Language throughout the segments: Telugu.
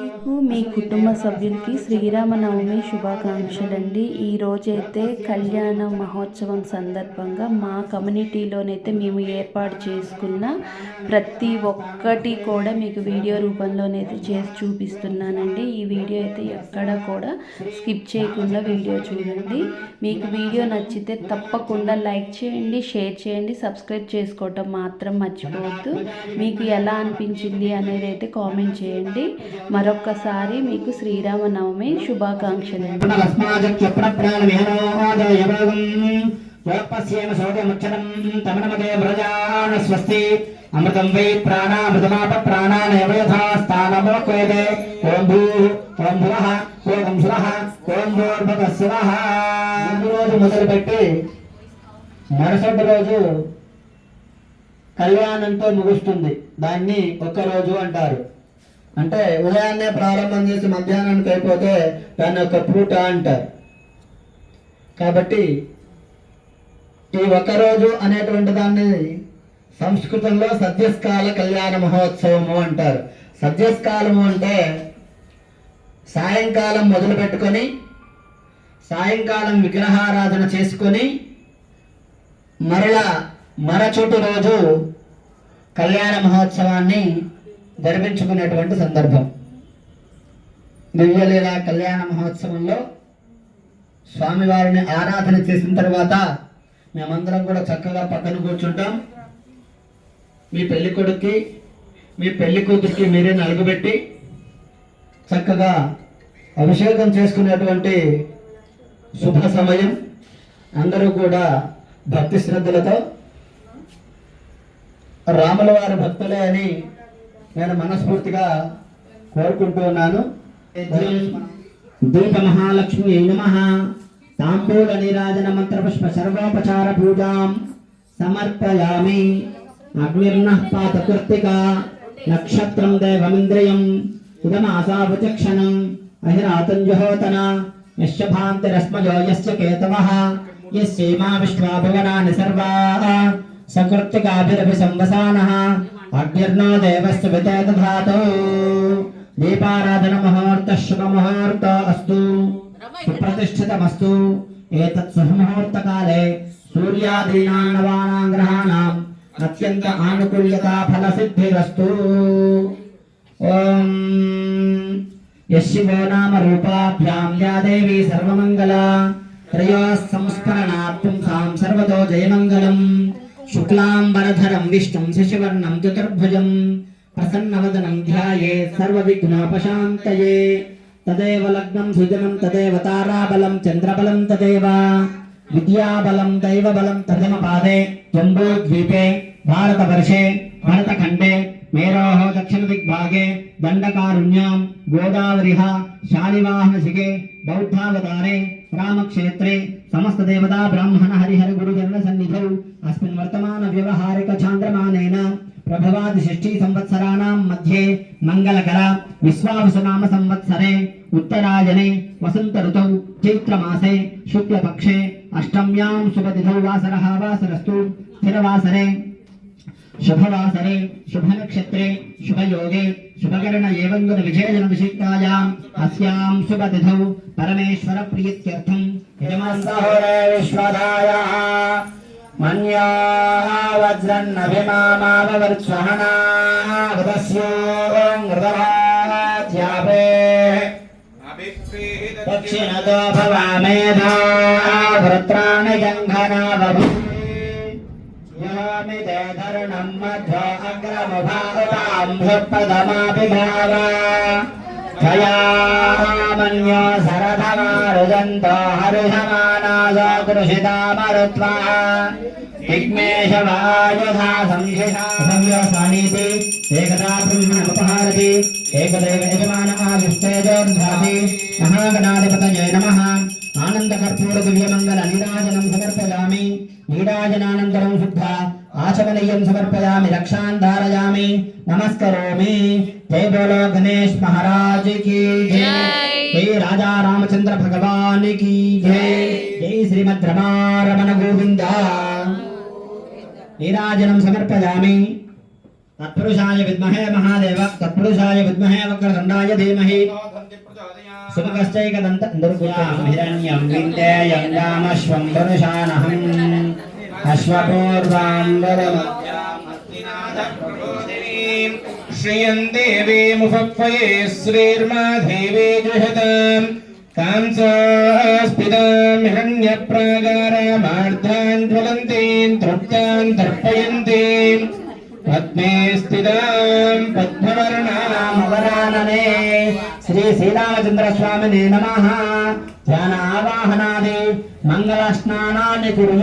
మీకు మీ కుటుంబ సభ్యులకి శ్రీరామనవమి శుభాకాంక్షలండి. ఈ రోజైతే కళ్యాణ మహోత్సవం సందర్భంగా మా కమ్యూనిటీలోనైతే మేము ఏర్పాటు చేసుకున్న ప్రతి ఒక్కటి కూడా మీకు వీడియో రూపంలోనైతే చేసి చూపిస్తున్నానండి. ఈ వీడియో అయితే ఎక్కడ కూడా స్కిప్ చేయకుండా వీడియో చూడండి. మీకు వీడియో నచ్చితే తప్పకుండా లైక్ చేయండి షేర్ చేయండి సబ్స్క్రైబ్ చేసుకోవటం మాత్రం మర్చిపోవద్దు. మీకు ఎలా అనిపించింది అనేది అయితే కామెంట్ చేయండి. మరొక్కసారి మీకు శ్రీరామనవమి శుభాకాంక్షలు. స్వస్తి. అమృతం వై ప్రాణామృతమాప ప్రాణానేవ ఓం భూ ఓం భువ ఓం సురః ఓం భూర్భువః శివః రోజు మొదలుపెట్టి మరుసటి రోజు కళ్యాణంతో ముగుస్తుంది. దాన్ని ఒక్క రోజు అంటారు. అంటే ఉదయాన్నే ప్రారంభం చేసి మధ్యాహ్నానికి అయిపోతే దాన్ని ఒక పూట అంటారు. కాబట్టి ఈ ఒక్కరోజు అనేటువంటి దాన్ని సంస్కృతంలో సద్యస్కాల కళ్యాణ మహోత్సవము అంటారు. సద్యస్కాలము అంటే సాయంకాలం మొదలు పెట్టుకొని సాయంకాలం విగ్రహారాధన చేసుకొని మరలా మరచుటి రోజు కళ్యాణ మహోత్సవాన్ని జరిపించుకునేటువంటి సందర్భం. దివ్యలీల కళ్యాణ మహోత్సవంలో స్వామివారిని ఆరాధన చేసిన తర్వాత మేమందరం కూడా చక్కగా పక్కన కూర్చుంటాం. మీ పెళ్ళి కొడుక్కి మీ పెళ్ళి కూతురికి మీరే నలుగుబెట్టి చక్కగా అభిషేకం చేసుకునేటువంటి శుభ సమయం. అందరూ కూడా భక్తి శ్రద్ధలతో రాముల వారి భక్తులే అని నేను మనస్ఫూర్తిగా కోరుకుంటూ ఉన్నాను. దీప మహాలక్ష్మి నమ. తాంబూల నీరాజన మంత్రపుష్ప సర్వోపచార పూజాం. సమర్పయామి. అగ్నిర్న పాత కృత్తిక నక్షత్రం దేవమింద్రియం. ఇదమాసావచక్షణం అహిరాతంజుహోతన. యశ్భాంతిరస్మజో యస్య కేతవః. యస్యైమా విశ్వా భువనాని సర్వా. సకృత్తికాభిరభి సంవసానः అగ్నిర్నో దేవస్య వితే దధాతు దీపారాధన ముహూర్త శుభ ముహూర్త అస్తు సుప్రతిష్ఠితమస్తు. ఏతత్ శుభముహూర్త కాలే సూర్యాదీనాం నవానాం గ్రహాణాం అత్యంత ఆనుకూల్యత ఫల సిద్ధిరస్తు ఓం యశివో నామ రూపాభ్యాం యా దేవి సర్వమంగళ సర్వతో జయమంగళం. శుక్లాంబరధరం విష్ణుం శశివర్ణం చతుర్భుజం ప్రసన్నవదనం ధ్యాయే సర్వవిఘ్నోపశాంతయే. తదేవ లగ్నం సుజనం తదేవ తారాబలం చంద్రబలం తదేవ. విద్యాబలం దైవబలం తదమ పాదే జంబూద్వీపే భారతవర్షే భరతఖండే మేరోహ దక్షిణ దిగ్భాగే దండకారుణ్యాం గోదావరిహ శాలివాహనశిఖే బౌద్ధావతారే రామక్షేత్రే సమస్తదేవతా బ్రాహ్మణ హరిహర గురుజన సన్నిధౌ అస్మిన్ వర్తమాన వ్యవహారిక చాంద్రమానేన ప్రభవాది షష్ఠీ సంవత్సరాణాం మధ్యే మంగళకర విశ్వావసనామ సంవత్సరే ఉత్తరాయణే వసంత ఋతౌ చైత్రమాసే శుక్లపక్షే అష్టమ్యాం శుభతిథౌ శుభకరణ ఏవం గుణ విజయజన విశిష్టాయాం అస్యాం శుభతిథౌ పరమేశ్వర ప్రీత్యర్థం యజమాన్సహోరే విశ్వదాయ మన్యా వజ్రన్నభిమామావవర్త్స్వహనా హృదస్యోం హృదవాధ్యాపే దక్షిణతో భవామేధా వృత్రాణి జంఘనావభూ యామితే ధరుణం మధ్వో అగ్రముభావాం హృత్పదమాపి భావ త్వయామన్యో సరథమారుదంతో హరిహమానాసో కృషితామరుత్వా విఘ్నేశవాయుధా సంశిషా సంయోసానీతి ఏకదా బ్రహ్మణముపహారతి ఏకదేవ యజమాన ఆవిష్టేజోర్ధాతి మహాగణాధిపతయే నమః ఆనందకర్పూర దివ్యమంగళ నీరాజనం సమర్పయామి నీరాజనానంతరం శుద్ధ ఆచమనీయం సమర్పయామి రక్షాన్ ధారయామి. నమస్కరోమి. జై బోలో గణేష్ మహారాజ్కి జై. జై. రాజా రామచంద్ర భగవాన్కి జై. జై. శ్రీమద్ రమారమణ గోవింద. నీరాజనం సమర్పయామి. తత్పురుషాయ విద్మహే మహాదేవ తత్పురుషాయ విద్మహే వక్రదండాయ ధీమహి. సుమకశ్చైక దంత హిరణ్యం విందేయం రామశ్వం పురుషానహం अश्वपूर्वाङ्गलमध्यामस्तिनाथप्रबोधिनीम् श्रियम् देवी मुफक्फये श्रीर्मा देवी जुहताम् कांसास्पिताम् हिरण्यप्रागारामार्धान् ज्वलन्तीम् तृप्ताम् तर्पयन्तीम् पद्मे स्थिताम् पद्मवर्णामवरानने శ్రీ శ్రీరామచంద్ర స్వామిని నమ. ధ్యాన ఆవాహనాది మంగళ స్నానాన్ని కురు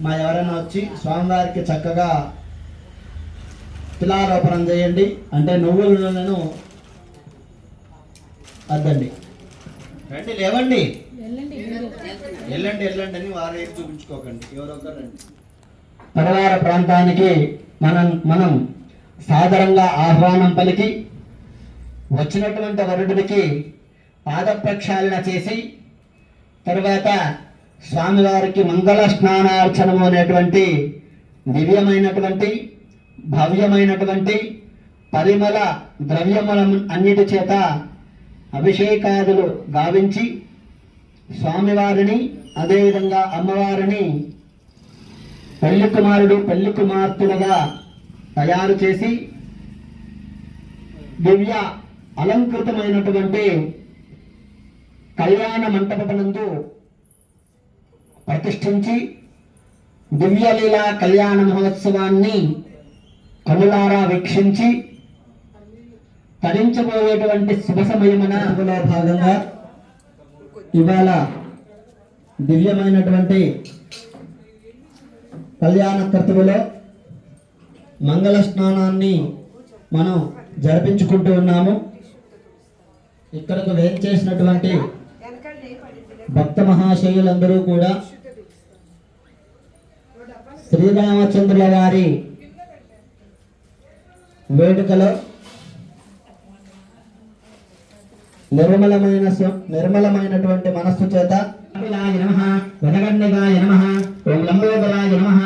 మా ఎవరైనా వచ్చి స్వామివారికి చక్కగా తిలారోపణం చేయండి. అంటే నువ్వుల నూనెను అద్దండి. రండి లేవండి. వెళ్ళండి వెళ్ళండి. అని వారు ఏం చూపించుకోకండి. ఎవరొకరు రండి పరివార ప్రాంతానికి మనం మనం సాదరంగా ఆహ్వానం పలికి వచ్చినటువంటి వరుడికి పాదప్రక్షాళన చేసి తర్వాత స్వామివారికి మంగళ స్నానార్చనము అనేటువంటి దివ్యమైనటువంటి భవ్యమైనటువంటి పరిమళ ద్రవ్యముల అన్నిటి చేత అభిషేకాదులు గావించి స్వామివారిని అదేవిధంగా అమ్మవారిని పెళ్ళి కుమారుడు పెళ్ళి కుమార్తెలుగా తయారు చేసి దివ్య అలంకృతమైనటువంటి కళ్యాణ మంటపములందు ప్రతిష్ఠించి దివ్యలీల కళ్యాణ మహోత్సవాన్ని కనులారా వీక్షించి తరించబోయేటువంటి శుభ సమయమైన అందులో భాగంగా ఇవాళ దివ్యమైనటువంటి కళ్యాణ కర్తవులో మంగళ స్నానాన్ని మనం జరిపించుకుంటూ ఉన్నాము. ఇక్కడకు వేంచేసినటువంటి భక్త మహాశయులందరూ కూడా శ్రీరామచంద్రుల వారి వేడుకలో నిర్మలమైన నిర్మలమైనటువంటి మనస్సు చేత కపిలాయ నమః వదగన్నిగాయ ఓం లంబోదరాయ నమ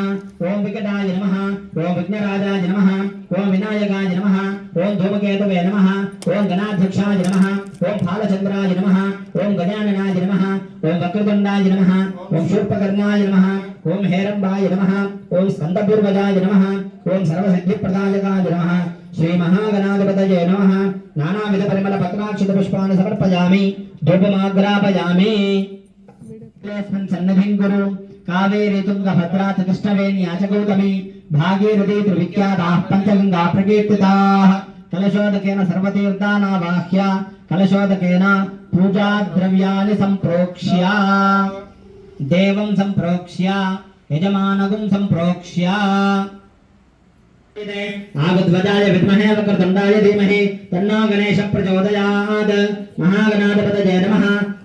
ఓం వికటాయ నమ ఓం విఘ్నరాజాయ నమ ఓం వినాయకాయ నమ ఓం ధూమకేతవే నమః ఓం గణాధ్యక్షాయ నమ ఓం బాలచంద్రాయ నమ ఓం గజాననాయ నమ ఓం వక్రతుండాయ నమ ఓం శూర్పకర్ణాయ నమ ఓం హేరంబాయ నమ ఓం స్కందపూర్వజాయ నమ ఓం సర్వసిద్ధిప్రదాయకాయ నమ శ్రీ మహాగణాధిపతయే నమ నానావిధ పరిమళ పద్మాక్షిత పుష్పాన్ని సమర్పయామి ధూపమాగ్రాపయామి. సన్నిధిం గురు కావేరీ తుంగ భద్రా కృష్ణవేణి యాచగౌతమి భాగీరథీ త్రివిఖ్యాతాః పంచగంగా ప్రకీర్తితాః. కలశోదకేన సర్వతీర్థానావాహ్య కలశోదకేన పూజాద్రవ్యాన్ని సంప్రోక్ష్య దేవం సంప్రోక్ష్య యజమానగుం సంప్రోక్ష్య. నాగధ్వజాయ విద్మహే వక్రతుండాయ ధీమహి తన్నో గణేశ ప్రచోదయాత్. మహాగణాధిపతయే నమః.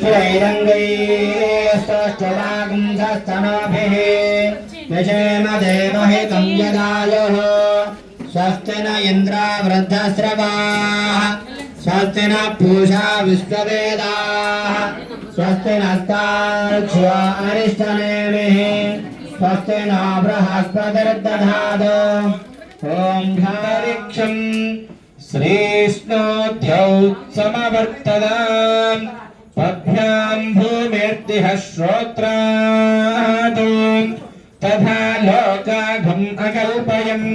లక్ష్మీర్మేణస్య త్వాం త్వాం వృణే ఆదిత్యవర్ణే తపః శ్రైరంగైస్తనోభిः యశేమ దేవహితం యదాయుः స్వస్తి న ఇంద్ర వృద్ధశ్రవాः స్వస్తి న పూషా విశ్వవేదాः స్వస్తి నస్తాక్ష్యో అరిష్టనేమిः స్వస్తి న బృహస్పతిర్దధాతు ఓం క్షం శ్రీష్ణోద్యౌ సమవర్తదాం పభ్యాం భూమిర్దిహ శ్రోత్రాద్ తథా లోకాఘం అకల్పయన్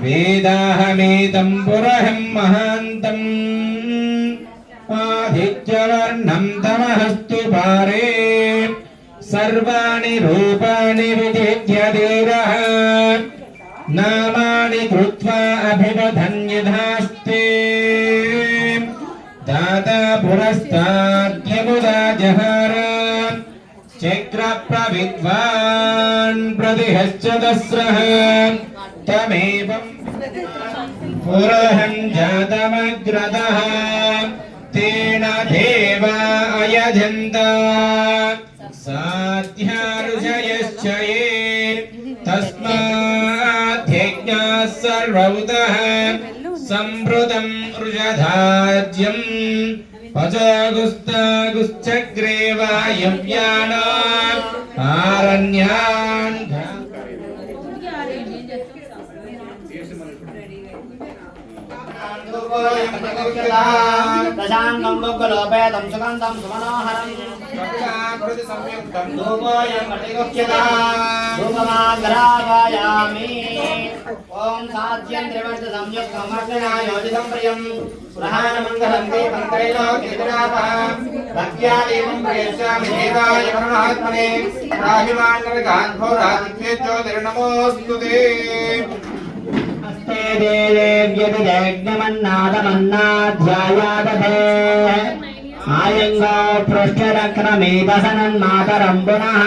వేదాహమేతం పురహం మహాంతం ఆదిత్యవర్ణం తమహస్తు పారే दादा पुरस्ताद्यमुदा जहार चक्रप्रविद्वान् प्रतिहश्च दस्रः तमेवम् तेन देवा अयजन्त ये तस्माद्यज्ञाः సంభృతం ఋషధాజ్యం పజగుస్తాగుశ్చగ్రేవాయవ్యానా ఆరణ్యాన్. ప్రశాంతం బొగ్గులోపేతం సుగంధం సుమనోహరం. ధూపమాగరాగాయామి ఓం సాధ్యం త్రివర్త సంయుక్తమర్చనా యోజితం ప్రియం ప్రధానమంగళం దే మంత్రేణో కేతునాథ భక్త్యాదేవం ప్రయచ్చామి దేవాయ పరమాత్మనే. రాహిమాన్గర ఆలింగో పృష్ఠరక్రమేదసనన్మాతరం పునః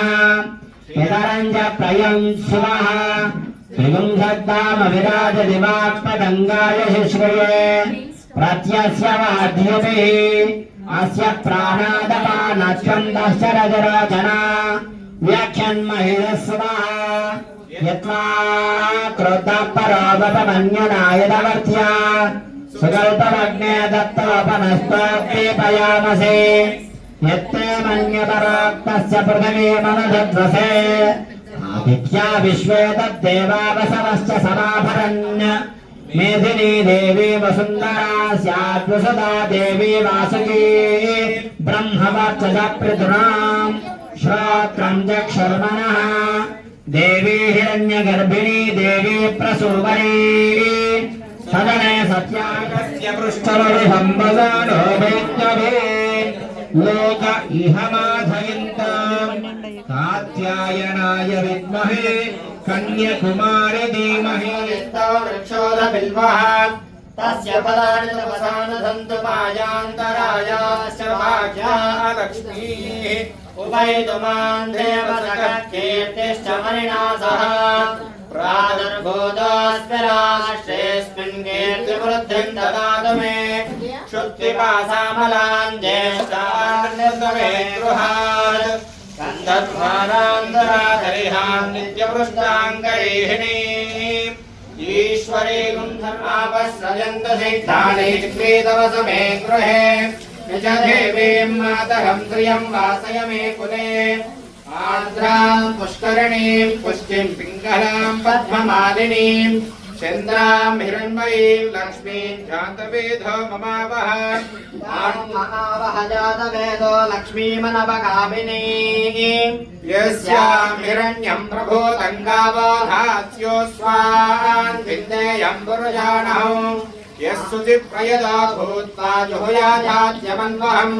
పితరం చ ప్రయం సుమః విగుంధద్దామవిరాజ దివాత్మగంగాయ శిశ్రయే ప్రత్యస్య వాధ్యతే అస్య ప్రాణాదపానచ్ఛందశ్చరజరాజన వ్యాఖ్యన్మహిరస్వః యత్వా క్రోధపరాగపమన్యనాయదవర్త్యా सुगल्पमग्ने दत्तोपनस्तोऽप्येपयामसे यत्ते मन्यपरोक्तस्य पृथिवी मनसध्वसे आदित्या विश्वे तद्देवावसवश्च समाभरन् मेदिनी देवी वसुन्धरा स्याद्वसुधा देवी वासुकी। ब्रह्मवर्चस पृथुनाम् श्रोत्रम् चक्षुर्मनः देवी हिरण्यगर्भिणी देवी प्रसूवरी। सदने सत्यागस्य पृष्ठमभिसम्बदानो वेद्यवे लोक इह माधयन्ताम् कात्यायनाय विद्महे, कन्यकुमारि धीमहि। वृक्षोधबिल्वः तस्य फलानि तपसान सन्तु पायान्तरायाश्च भाग्या लक्ष्मीः मणिना सह प्रागर्भोदस्मिराश्रेऽस्मिन् कीर्तिवृद्धिम् ददातु मे। क्षुत्तिपासामलाञ्जेष्टान्यतमे गृहात्। गन्धध्वानान्तराधरिहान्नित्यपृष्टाङ्गरेहिणी ईश्वरे गुन्धर्मापः गृहे। निज मातरम् त्रियम् वासय मे कुले आर्द्राम् पुष्करिणीम् पुष्टिम् पिङ्गलाम् पद्ममालिनीम् चन्द्राम् हिरण्मयीम् लक्ष्मीम् जातवेदो ममावह महावह जातवेदो लक्ष्मीमनवगामिनीम् यस्याम् हिरण्यम् प्रभो तङ्गावधात्यो स्वान् यः सुचिप्रयदा भूत्वा जुहुयाजाद्यमन्वहम्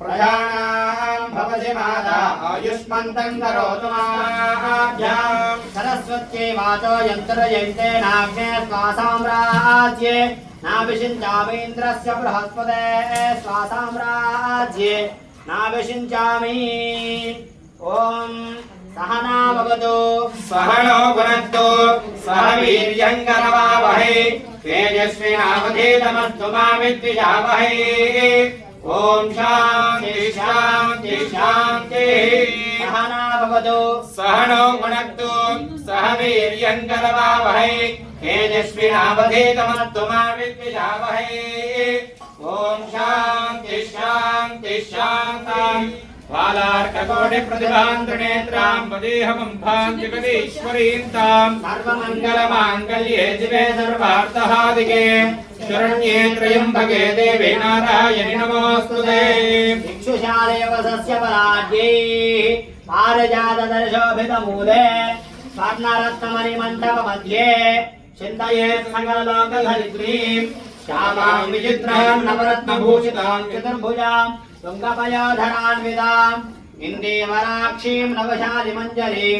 प्रजानां भवसि माता आयुष्मन्तं करोतु माभ्याम् सरस्वत्यै वाचो यन्त्रयन्ते नाग्ने स्वासाम्राज्ये। नाभिषिञ्चामीन्द्रस्य बृहस्पते स्वासाम्राज्ये। नाभिषिञ्चामि। ॐ सहना भवतु। सहनो भुनक्तु सह वीर्यङ्करवावहै तेजस्विनावधीतमस्तु मा ॐ शान्ति शान्ति शान्तिः सहना भवतु सहनो भुनक्तु सह वीर्यङ्करवावहै तेजस्विनावधीतमस्तु मा विद्विषावहै ॐ शान्ति शान्ति शान्तिः बालार्ककोटि प्रतिभान्तनेत्रां वदेहमं भान्तिपदीश्वरीं तां सर्वमङ्गलमाङ्गल्ये शिवे सर्वार्थहादिके। शरण्ये त्र्यम्बके देवे नारायणि नमोऽस्तु ते भिक्षुशालेव सस्य पराज्ञै पारिजातदर्शोभितमूले स्वर्णरत्नमणिमण्डपमध्ये चिन्तयेत् सकललोकधरित्रीं श्यामां विचित्रां नवरत्नभूषितां चतुर्भुजां तुङ्गपयोधरान्विताम् इन्दीवराक्षीं नवशालिमञ्जरीं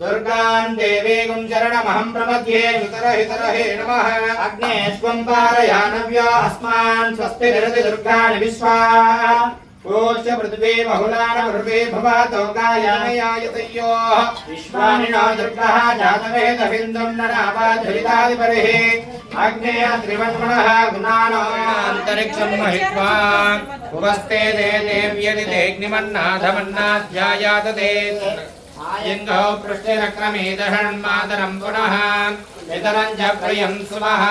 दुर्गाम् देवीगुं शरणमहं प्रपद्ये वितरहितरहे नमः अग्ने स्वं पारयानव्यो अस्मान् स्वस्ति निरति दुर्गाणि विश्वा पूज्य पृथ्वी बहुलान पृथ्वी भवातो गायामयायतयोः विश्वानिनो दुर्गः जातवेदबिन्दुं नरापाधरितादिपरिः अग्नेय त्रिवन्मणः गुणानो अन्तरिक्षं महित्वा उपस्ते दे देव्यदि देग्निमन्नाथमन्नाध्यायात दे इन्दौ पृष्ठिरक्रमेदहन्मातरं पुनः इतरं च प्रियं सुमः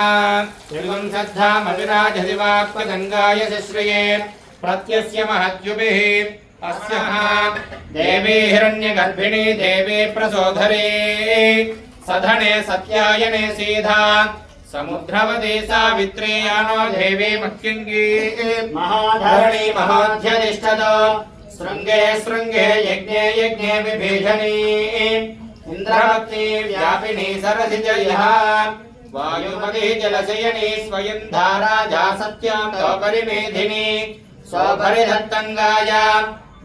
त्रिगुं श्रद्धामविराजति वाक्पदङ्गाय शिश्रिये प्रत्यस्य महद्युभिः अस्य देवी हिरण्यगर्भिणी देवी प्रसोधरे सधने सत्यायने सीधा समुद्रवती सावित्री यानो देवी मह्यङ्गी महाधरणी धरणी महोध्यतिष्ठतो शृङ्गे शृङ्गे यज्ञे यज्ञे विभीषणी। इन्द्रवती व्यापिनी सरसि जयः वायुमती जलशयनी स्वयं धारा जा सत्यां परिमेधिनी स्वपरिधत्तङ्गाय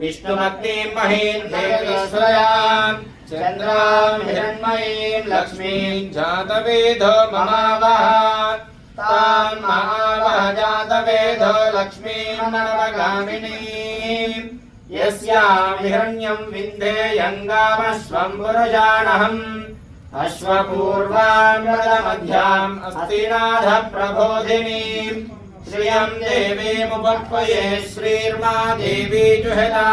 विष्णुभक्तिं महीं देवीश्वरां चन्द्रां हिरण्मयीं लक्ष्मीं जातवेदो ममावः। तां महावः जातवेदो लक्ष्मीं नवगामिनीं यस्यामिरण्यम् विन्दे यङ्गामश्वम् पुरुषाणहम् अश्वपूर्वाङ्गलमध्याम् अस्तिनाथप्रबोधिनी। श्रियम् देवीमुपक्वये श्रीर्मा देवी जुहदा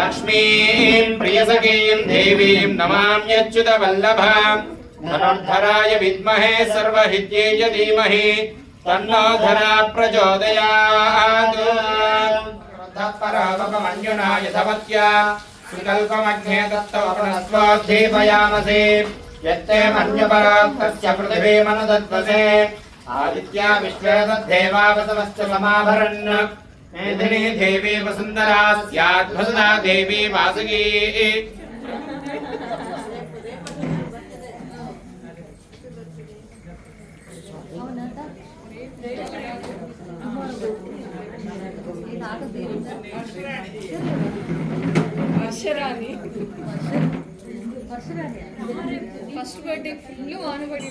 लक्ष्मीम् प्रियसखीम् देवीम् नमाम्यच्युतवल्लभा। धनुर्धराय विद्महे सर्वहित्येय धीमहि। तन्नोधरा प्रचोदयात्। परावपमन्युना यथवत्या विकल्पमग्ने दत्तवपणस्वाद्धीपयामसे यत्ते मन्युपराक्तस्य पृथिवीमनुदत्वसे आदित्या विश्वे तद्धेवावसमश्च समाभरन् मेधिनी देवी वसुन्धरा स्याद्भसुदा देवी वासुकी। పరశురాని ఫస్ట్ బర్త్డే ఫుల్ వానబడి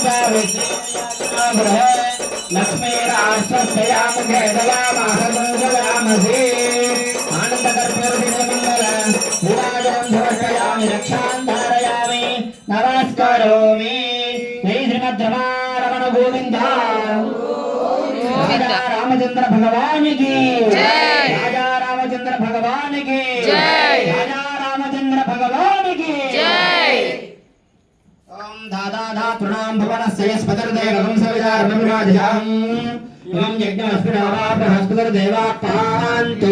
विराजं च विष्णुगृहे लक्ष्मीराष्ट्रस्ययामुखे दयामाहसंसयामसि आनन्दकर्पूरमङ्गल विराजं समर्पयामि रक्षां धारयामि नमस्करोमि जय श्रीमद्रमारमण गोविन्द राजा रामचंद्र भगवान की इमं यज्ञमस्मिन्नवाप्रहस्पतिर्देवापान्तु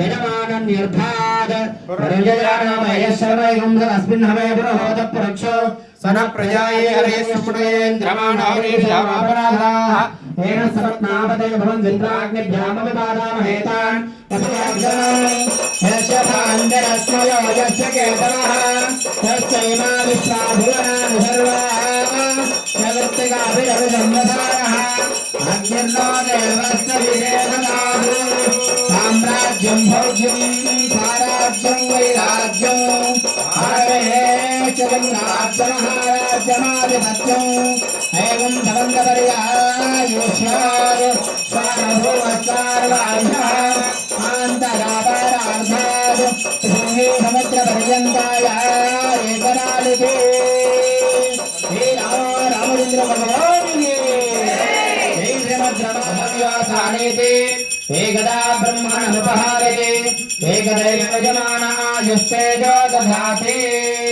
यजमानं निर्भाग परञ्जयानामयस्सर्वैगुंसदस्मिन् हमें पुरहोत पुरक्षो सन प्रजाये हरेश्वपुटेन्द्रमाणावरेषामापराधाः येन सपत्नापते भवन् इन्द्राग्निभ्यामपि पादामहेतान् यस्य भाञ्जरस्य योगस्य केतवः। यस्यैमाविश्वा भुवनानि सर्वाः జగత్తికాభిరభిసంవసారः అగ్నిర్నో దేవస్య విశేషనాదు సామ్రాజ్యం భోగ్యం సారాజ్యం వైరాజ్యం ఆరవే చరంగార్జనహారాజ్యమాధిపత్యం ఏవం स्थानयते एकदा ब्रह्मणमुपहारते एकदैव यजमान आयुस्तेजो दधाते।